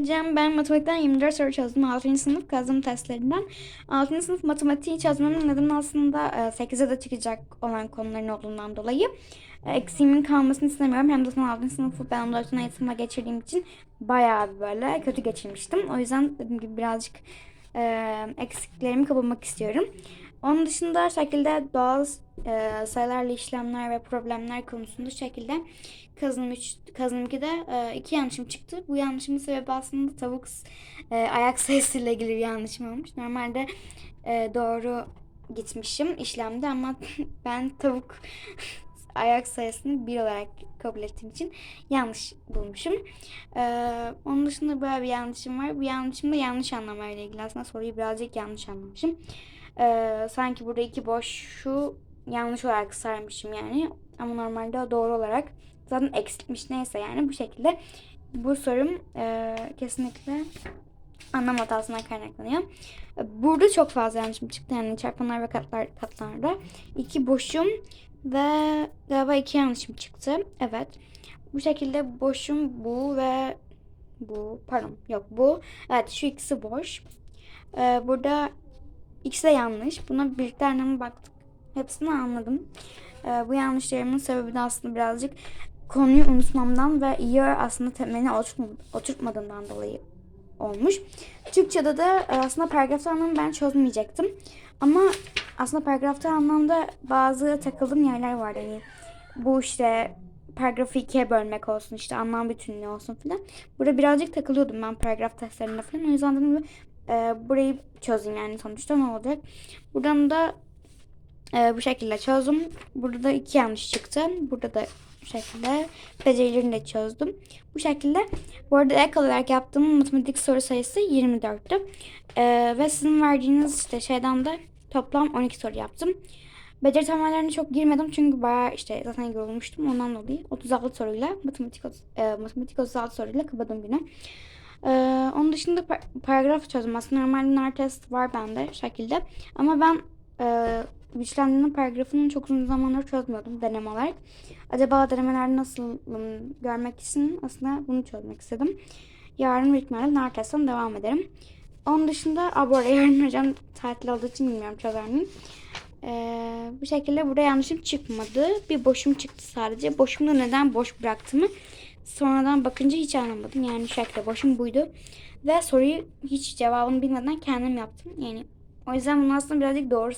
Hocam ben matematikten 24 soru çözdüm. 6. sınıf kazım testlerinden. 6. sınıf matematiği çözmemin nedeni aslında e, 8'e de çıkacak olan konuların olduğundan dolayı. E, Eksiğimin kalmasını istemiyorum. Hem de son 6. sınıfı ben 14 eğitimle geçirdiğim için bayağı bir böyle kötü geçirmiştim. O yüzden dediğim gibi birazcık e, eksiklerimi kapamak istiyorum. Onun dışında şekilde doğal e, sayılarla işlemler ve problemler konusunda şekilde kazanım 3, kazanım 2'de e, iki yanlışım çıktı. Bu yanlışımın sebebi aslında tavuk e, ayak sayısıyla ilgili bir yanlışım olmuş. Normalde e, doğru gitmişim işlemde ama ben tavuk ayak sayısını bir olarak kabul ettiğim için yanlış bulmuşum. Ee, onun dışında böyle bir yanlışım var. Bu yanlışım da yanlış anlamayla ilgili. Aslında soruyu birazcık yanlış anlamışım. Ee, sanki burada iki boşu yanlış olarak saymışım yani. Ama normalde doğru olarak zaten eksiltmiş neyse yani bu şekilde. Bu sorum e, kesinlikle anlam hatasından kaynaklanıyor. Burada çok fazla yanlışım çıktı yani çarpanlar ve katlar, katlarda. iki boşum ve galiba iki yanlışım çıktı. Evet. Bu şekilde boşum bu ve bu. Pardon yok bu. Evet şu ikisi boş. Ee, burada ikisi de yanlış. Buna birlikte anlamı baktık. Hepsini anladım. Ee, bu yanlışlarımın sebebi de aslında birazcık konuyu unutmamdan ve iyi aslında oturtma- oturtmadığımdan dolayı olmuş. Türkçe'de de e, aslında paragrafta anlamı ben çözmeyecektim. Ama aslında paragrafta anlamda bazı takıldığım yerler var. Hani bu işte paragrafı ikiye bölmek olsun işte anlam bütünlüğü olsun filan. Burada birazcık takılıyordum ben paragraf testlerinde falan. O yüzden dedim e, burayı çözeyim yani sonuçta ne olacak. Buradan da e, bu şekilde çözdüm. Burada da iki yanlış çıktı. Burada da bu şekilde becerilerini de çözdüm. Bu şekilde. Bu arada ek olarak yaptığım matematik soru sayısı 24'tü. E, ve sizin verdiğiniz işte şeyden de toplam 12 soru yaptım. Beceri temalarına çok girmedim çünkü bayağı işte zaten yorulmuştum ondan dolayı 36 soruyla matematik e, matematik 36 soruyla kapadım günü. E, onun dışında par- paragraf çözdüm. Aslında normalde nar test var bende şekilde. Ama ben e, güçlendirme paragrafını çok uzun zamanlar çözmüyordum deneme olarak. Acaba denemeler nasıl görmek için aslında bunu çözmek istedim. Yarın büyük ihtimalle devam ederim. Onun dışında, arada yarın hocam tatil olduğu için bilmiyorum çözer miyim. Ee, bu şekilde burada yanlışım çıkmadı. Bir boşum çıktı sadece. Boşumda neden boş bıraktığımı sonradan bakınca hiç anlamadım. Yani şu şekilde boşum buydu. Ve soruyu hiç cevabını bilmeden kendim yaptım. Yani o yüzden bunu aslında birazcık doğru